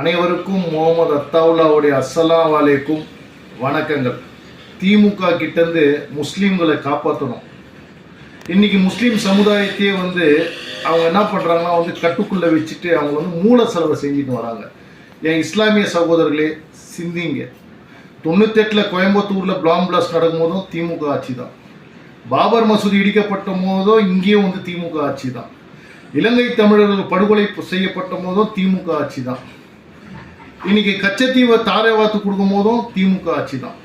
அனைவருக்கும் முகமது அத்தாவுல்லாவுடைய அஸ்ஸலாம் வலைக்கும் வணக்கங்கள். திமுக கிட்டேருந்து முஸ்லீம்களை காப்பாற்றணும் இன்னைக்கு முஸ்லீம் சமுதாயத்தையே வந்து அவங்க என்ன பண்ணுறாங்கன்னா வந்து கட்டுக்குள்ளே வச்சுட்டு அவங்க வந்து மூல செலவை செஞ்சுட்டு வராங்க. என் இஸ்லாமிய சகோதரர்களே சிந்திங்க. தொண்ணூத்தெட்டில் கோயம்புத்தூரில் பிளாம் பிளாஸ்ட் நடக்கும்போதும் திமுக ஆட்சி தான் பாபர் மசூதி இடிக்கப்பட்ட போதும் இங்கேயும் வந்து திமுக ஆட்சி தான் இலங்கை தமிழர்கள் படுகொலை செய்யப்பட்ட போதும் திமுக ஆட்சி தான் இன்னைக்கு கச்சத்தீவை தாரைவாத்து கொடுக்கும் போதும் திமுக ஆட்சி தான்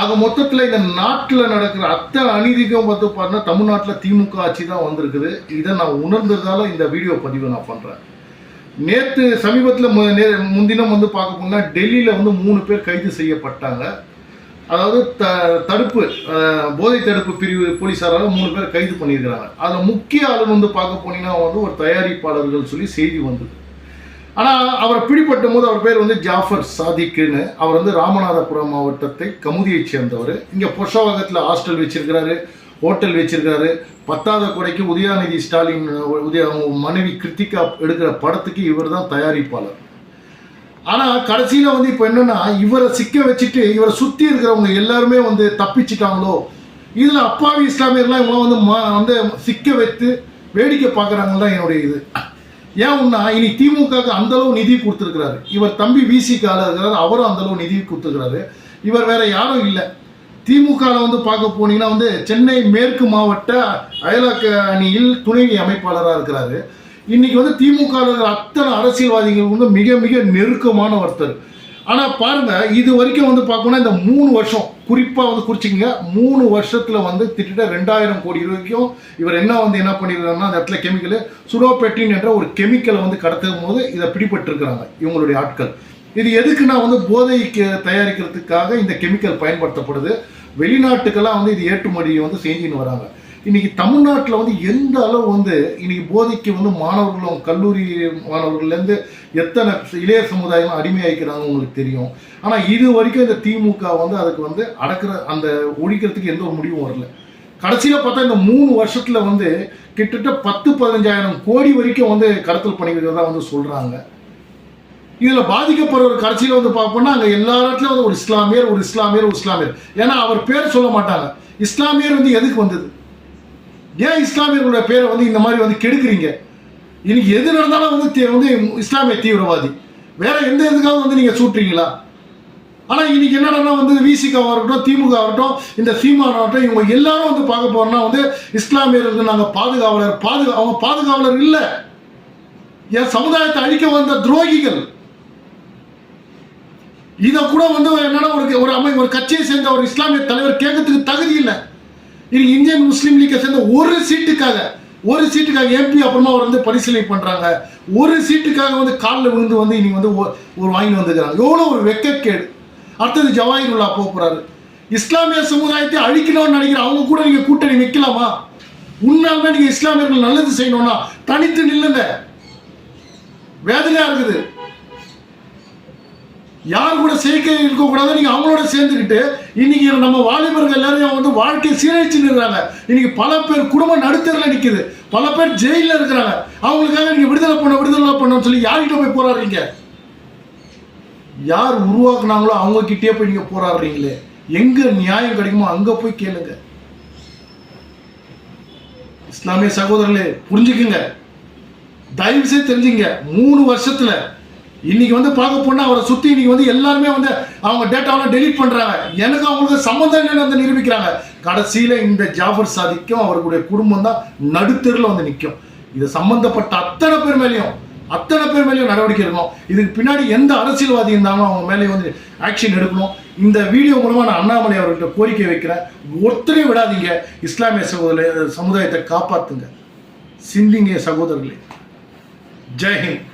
ஆக மொத்தத்தில் இந்த நாட்டில் நடக்கிற அத்தனை அநீதிக்கும் பார்த்து பார்த்தா தமிழ்நாட்டில் திமுக ஆட்சி தான் வந்திருக்குது. இதை நான் உணர்ந்ததால இந்த வீடியோ பதிவை நான் பண்ணுறேன் நேற்று சமீபத்தில் முன்தினம் வந்து பார்க்க போனால் டெல்லியில் வந்து மூணு பேர் கைது செய்யப்பட்டாங்க. அதாவது த தடுப்பு போதை தடுப்பு பிரிவு போலீஸாரால் மூணு பேர் கைது பண்ணியிருக்கிறாங்க. அதில் முக்கிய ஆளு வந்து பார்க்க போனீங்கன்னா வந்து ஒரு தயாரிப்பாளர்கள் சொல்லி செய்தி வந்தது. ஆனால் அவரை பிடிபட்டும் போது அவர் பேர் வந்து ஜாஃபர் சாதிக்குன்னு. அவர் வந்து ராமநாதபுரம் மாவட்டத்தை கமுதியைச் சேர்ந்தவர். இங்கே பொஷாவகத்தில் ஹாஸ்டல் வச்சிருக்கிறாரு ஹோட்டல் வச்சிருக்காரு பத்தாவது கொடைக்கு உதயாநிதி ஸ்டாலின் உதய மனைவி கிருத்திகா எடுக்கிற படத்துக்கு இவர் தான் தயாரிப்பாளர். ஆனால் கடைசியில் வந்து இப்போ என்னென்னா இவரை சிக்க வச்சுட்டு இவரை சுற்றி இருக்கிறவங்க எல்லாருமே வந்து தப்பிச்சிட்டாங்களோ? இதில் அப்பாவி இஸ்லாமியர்லாம் இவங்களாம் வந்து மா வந்து சிக்க வைத்து வேடிக்கை பார்க்குறாங்க தான் என்னுடைய இது. ஏன் உண்ணா இனி திமுகவுக்கு அந்தளவு நிதி கொடுத்துருக்கிறாரு? இவர் தம்பி விசிகால இருக்கிறாரு அவரும் அந்தளவு நிதி கொடுத்துருக்கிறாரு. இவர் வேற யாரும் இல்லை. திமுகவில் வந்து பார்க்க போனீங்கன்னா வந்து சென்னை மேற்கு மாவட்ட அயலாக்க அணியில் துணை அமைப்பாளராக இருக்கிறாரு. இன்னைக்கு வந்து திமுக அத்தனை அரசியல்வாதிகள் வந்து மிக மிக நெருக்கமான ஒருத்தர். ஆனால் பாருங்க இது வரைக்கும் வந்து பார்க்கணும்னா இந்த மூணு வருஷம் குறிப்பாக வந்து குறிச்சிக்கங்க மூணு வருஷத்தில் வந்து திட்டத்தட்ட ரெண்டாயிரம் கோடி ரூபாய்க்கும் இவர் என்ன வந்து என்ன பண்ணிருக்காருன்னா அந்த இடத்துல கெமிக்கல் சுடோபெட்டின் என்ற ஒரு கெமிக்கலை வந்து கடத்தும் போது இதை பிடிபட்டிருக்கிறாங்க இவங்களுடைய ஆட்கள். இது எதுக்குன்னா வந்து போதைக்கு தயாரிக்கிறதுக்காக இந்த கெமிக்கல் பயன்படுத்தப்படுது. வெளிநாட்டுக்கெல்லாம் வந்து இது ஏற்றுமதியை வந்து செஞ்சுன்னு வராங்க. இன்னைக்கு தமிழ்நாட்டில் வந்து எந்த அளவு வந்து இன்னைக்கு போதைக்கு வந்து மாணவர்களும் கல்லூரி மாணவர்கள்லேருந்து எத்தனை இளைய சமுதாயம் அடிமையாக்கிறாங்க உங்களுக்கு தெரியும். ஆனால் இது வரைக்கும் இந்த திமுக வந்து அதுக்கு வந்து அடக்கிற அந்த ஒழிக்கிறதுக்கு எந்த ஒரு முடிவும் வரல. கடைசியில் பார்த்தா இந்த மூணு வருஷத்தில் வந்து கிட்டத்தட்ட பத்து பதினஞ்சாயிரம் கோடி வரைக்கும் வந்து கடத்தல் பண்ணிக்கிறதா வந்து சொல்கிறாங்க இதில் பாதிக்கப்படுற கடைசியில் வந்து பார்ப்போம்னா அங்கே எல்லா இடத்துலையும் வந்து ஒரு இஸ்லாமியர் ஒரு இஸ்லாமியர் ஒரு இஸ்லாமியர். ஏன்னா அவர் பேர் சொல்ல மாட்டாங்க. இஸ்லாமியர் வந்து எதுக்கு வந்தது? ஏன் இஸ்லாமியர்களோட பேரை வந்து இந்த மாதிரி வந்து கெடுக்குறீங்க? இன்னைக்கு எது நடந்தாலும் வந்து வந்து இஸ்லாமிய தீவிரவாதி. வேற எந்த இதுக்காக வந்து நீங்கள் சூட்டுறீங்களா? ஆனால் இன்னைக்கு என்னன்னா வந்து விசிகாவாக இருக்கட்டும் திமுக ஆகட்டும் இந்த சீமான் ஆகட்டும் இவங்க எல்லாரும் வந்து பார்க்க போறோம்னா வந்து இஸ்லாமியர்களுக்கு நாங்கள் பாதுகாவலர் பாதுகா அவங்க பாதுகாவலர் இல்லை. என் சமுதாயத்தை அழிக்க வந்த துரோகிகள். இதை கூட வந்து என்னன்னா ஒரு ஒரு அமை ஒரு கட்சியை சேர்ந்த ஒரு இஸ்லாமிய தலைவர் கேட்கறதுக்கு தகுதி இல்லை. இது இந்தியன் முஸ்லீம் லீக்கை சேர்ந்த ஒரு சீட்டுக்காக ஒரு சீட்டுக்காக எம்பி அப்புறமா அவர் வந்து பரிசீலனை பண்ணுறாங்க ஒரு சீட்டுக்காக வந்து காலில் விழுந்து வந்து இன்னைக்கு வந்து ஒரு வாங்கி வந்துக்கிறாங்க எவ்வளோ ஒரு வெக்கக்கேடு. அடுத்தது ஜவாஹிருல்லா போக இஸ்லாமிய சமுதாயத்தை அழிக்கணும்னு நினைக்கிற அவங்க கூட நீங்கள் கூட்டணி வைக்கலாமா உன்னால்தான் நீங்கள் இஸ்லாமியர்கள் நல்லது செய்யணும்னா தனித்து நில்லுங்க. வேதனையாக இருக்குது. யார் கூட சேர்க்கை இருக்கக்கூடாது நீங்க அவங்களோட சேர்ந்துக்கிட்டு இன்னைக்கு நம்ம வாலிபர்கள் எல்லாரும் வந்து வாழ்க்கையை சீரழிச்சு நிற்கிறாங்க இன்னைக்கு பல பேர் குடும்பம் நடுத்தரில் நிற்குது பல பேர் ஜெயிலில் இருக்கிறாங்க. அவங்களுக்காக நீங்க விடுதலை பண்ண விடுதலை பண்ணணும்னு சொல்லி யார்கிட்ட போய் போராடுறீங்க? யார் உருவாக்குனாங்களோ அவங்க கிட்டே போய் நீங்க போராடுறீங்களே. எங்க நியாயம் கிடைக்குமோ அங்க போய் கேளுங்க. இஸ்லாமிய சகோதரர்களே புரிஞ்சுக்குங்க. தயவு செய்து தெரிஞ்சுங்க. மூணு வருஷத்துல இன்னைக்கு வந்து பார்க்க போனா அவரை சுத்தி இன்னைக்கு வந்து எல்லாருமே வந்து அவங்க டேட்டாவெல்லாம் டெலிட் பண்றாங்க. எனக்கு அவங்களுக்கு சம்மந்தம் இல்லைன்னு வந்து நிரூபிக்கிறாங்க. கடைசியில இந்த ஜாஃபர் சாதிக்கும் அவர்களுடைய குடும்பம் தான் நடுத்தெருவில் வந்து நிற்கும் இது சம்பந்தப்பட்ட அத்தனை பேர் மேலேயும் அத்தனை பேர் மேலேயும் நடவடிக்கை எடுக்கணும். இதுக்கு பின்னாடி எந்த அரசியல்வாதி இருந்தாலும் அவங்க மேலே வந்து ஆக்ஷன் எடுக்கணும். இந்த வீடியோ மூலமா நான் அண்ணாமலை அவர்கிட்ட கோரிக்கை வைக்கிறேன். ஒருத்தரையும் விடாதீங்க. இஸ்லாமிய சகோதர சமுதாயத்தை காப்பாத்துங்க. சிந்திங்க சகோதரர்களே. ஜெய் ஹிந்த்.